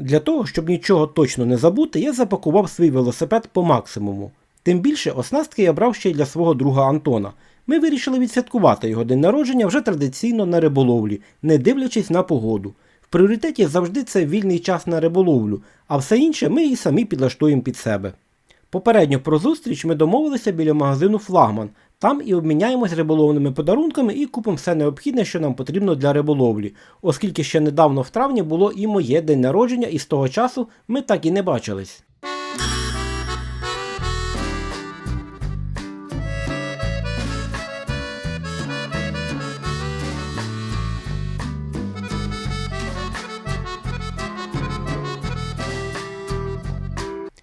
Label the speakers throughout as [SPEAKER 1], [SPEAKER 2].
[SPEAKER 1] Для того, щоб нічого точно не забути, я запакував свій велосипед по максимуму. Тим більше оснастки я брав ще й для свого друга Антона. Ми вирішили відсвяткувати його день народження вже традиційно на риболовлі, не дивлячись на погоду. В пріоритеті завжди це вільний час на риболовлю, а все інше ми і самі підлаштуємо під себе. Попередньо про зустріч ми домовилися біля магазину Флагман. Там і обміняємось риболовними подарунками і купимо все необхідне, що нам потрібно для риболовлі, оскільки ще недавно в травні було і моє день народження, і з того часу ми так і не бачились.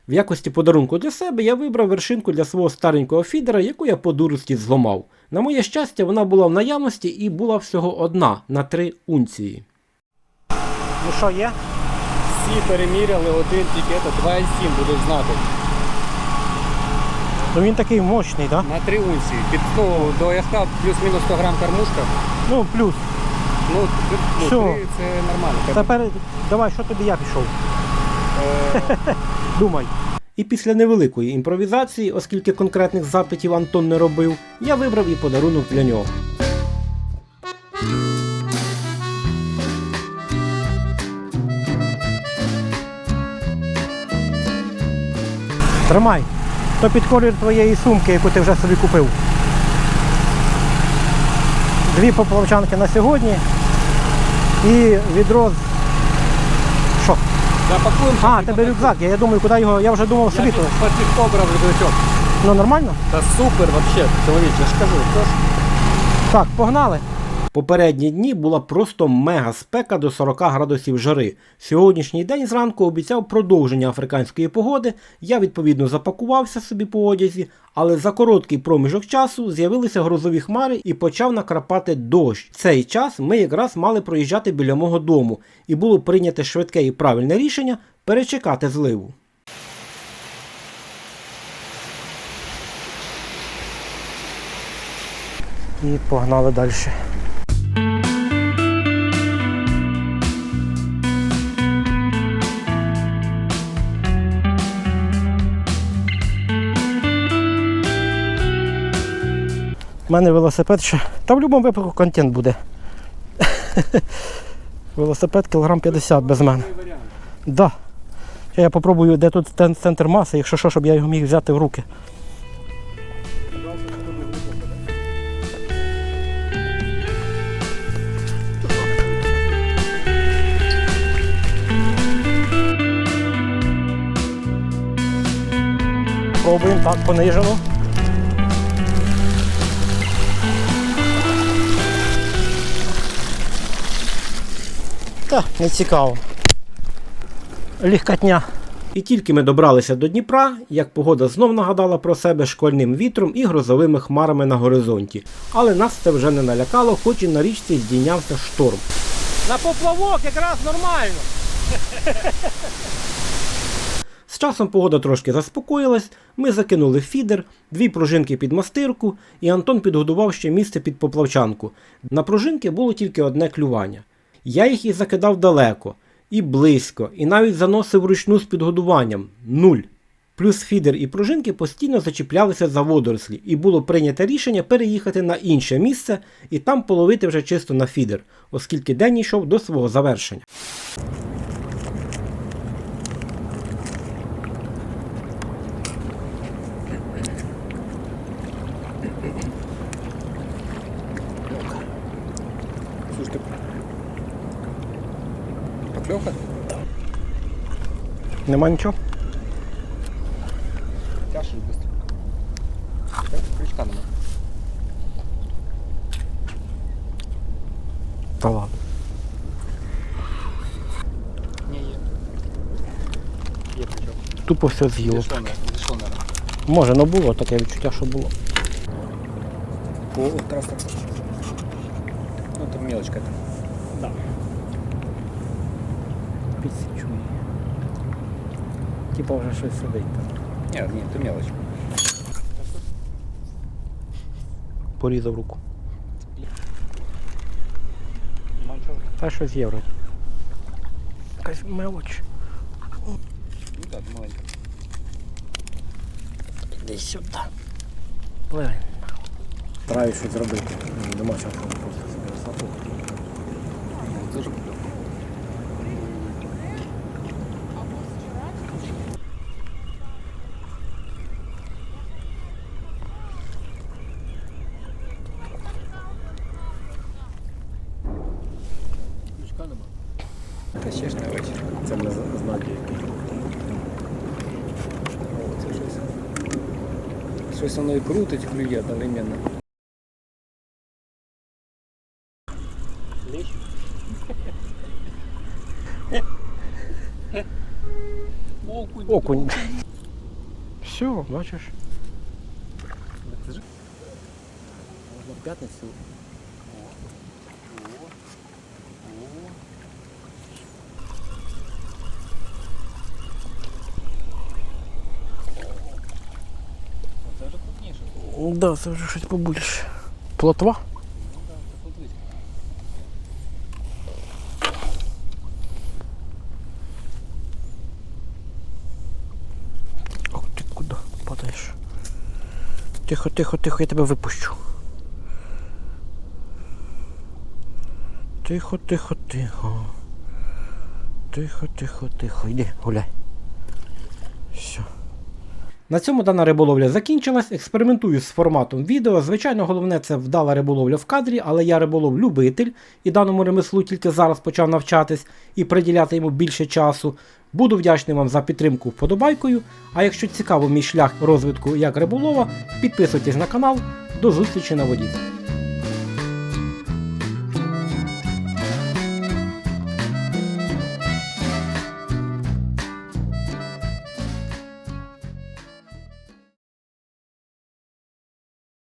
[SPEAKER 1] В якості подарунку для себе я вибрав вершинку для свого старенького фідера, яку я по дурості зламав. На моє щастя, вона була в наявності і була всього одна на три унції. Ну що є?
[SPEAKER 2] Всі переміряли, один тільки 2,7 будеш знати.
[SPEAKER 1] Ну він такий мощний, так?
[SPEAKER 2] На 3 унції. Під, ну, до яхта плюс-мінус 100 грам кормушка.
[SPEAKER 1] Ну, плюс.
[SPEAKER 2] Ну, ну? 3 це нормально.
[SPEAKER 1] Тепер давай, що тобі я пішов?
[SPEAKER 2] е,
[SPEAKER 1] Думай. І після невеликої імпровізації, оскільки конкретних запитів Антон не робив, я вибрав і подарунок для нього. Тримай. То під колір твоєї сумки, яку ти вже собі купив. Дві поплавчанки на сьогодні. І відро з.
[SPEAKER 2] Запакуємо.
[SPEAKER 1] А, тебе рюкзак. Я, я думаю, куди його. Я вже думав собі.
[SPEAKER 2] під побрав рюкзачок.
[SPEAKER 1] Ну нормально?
[SPEAKER 2] Та супер вообще, чоловіче, я ж кажу. Тож,
[SPEAKER 1] Так, погнали. Попередні дні була просто мега спека до 40 градусів жари. Сьогоднішній день зранку обіцяв продовження африканської погоди. Я відповідно запакувався собі по одязі, але за короткий проміжок часу з'явилися грозові хмари і почав накрапати дощ. В цей час ми якраз мали проїжджати біля мого дому, і було прийняте швидке і правильне рішення перечекати зливу. І погнали далі. У мене велосипед ще. Та в будь-якому випадку контент буде. велосипед кілограм 50 без мене. Да. Я попробую, де тут центр маси, якщо що, щоб я його міг взяти в руки. Пробуємо так понижено. Та, не цікаво. Легкотня. І тільки ми добралися до Дніпра, як погода знов нагадала про себе шквальним вітром і грозовими хмарами на горизонті. Але нас це вже не налякало, хоч і на річці здійнявся шторм. На поплавок якраз нормально. З часом погода трошки заспокоїлась, ми закинули фідер, дві пружинки під мастирку, і Антон підгодував ще місце під поплавчанку. На пружинки було тільки одне клювання. Я їх і закидав далеко, і близько, і навіть заносив ручну з підгодуванням нуль. Плюс фідер і пружинки постійно зачіплялися за водорослі, і було прийнято рішення переїхати на інше місце і там половити вже чисто на фідер, оскільки день йшов до свого завершення.
[SPEAKER 2] Ти... Покльовка?
[SPEAKER 1] Нема нічого?
[SPEAKER 2] Тяжко быстро. Так, крючка нема.
[SPEAKER 1] Та ладно.
[SPEAKER 2] Ні, є. Є крючок.
[SPEAKER 1] Тупо все з'їло.
[SPEAKER 2] Зійшло, не?
[SPEAKER 1] Може, ну було таке відчуття, що було.
[SPEAKER 2] О, раз, раз. Ну, там мелочка это.
[SPEAKER 1] Да. Підсічу її. Типа вже щось сидить там.
[SPEAKER 2] Нет, нет, это мелочь.
[SPEAKER 1] Порізав руку. Та щось є вроді. Якась мелоч.
[SPEAKER 2] Ну так, маленько.
[SPEAKER 1] Іди сюди. Пливи. Стараюсь щось зробити. Нема часу просто собі висоту.
[SPEAKER 2] Щось воно і крутить, клює одновременно. Окунь.
[SPEAKER 1] Окунь. Все, бачиш. Можна в п'ятницю. Да, це вже щось побільше. Плотва? Ох ти куди падаєш? Тихо, тихо, тихо, я тебе випущу. Тихо, тихо, тихо. Тихо, тихо, тихо. Йди, гуляй. Все. На цьому дана риболовля закінчилась. Експериментую з форматом відео. Звичайно, головне це вдала риболовля в кадрі, але я риболов любитель і даному ремеслу тільки зараз почав навчатись і приділяти йому більше часу. Буду вдячний вам за підтримку вподобайкою. А якщо цікаво мій шлях розвитку як риболова, підписуйтесь на канал. До зустрічі на воді.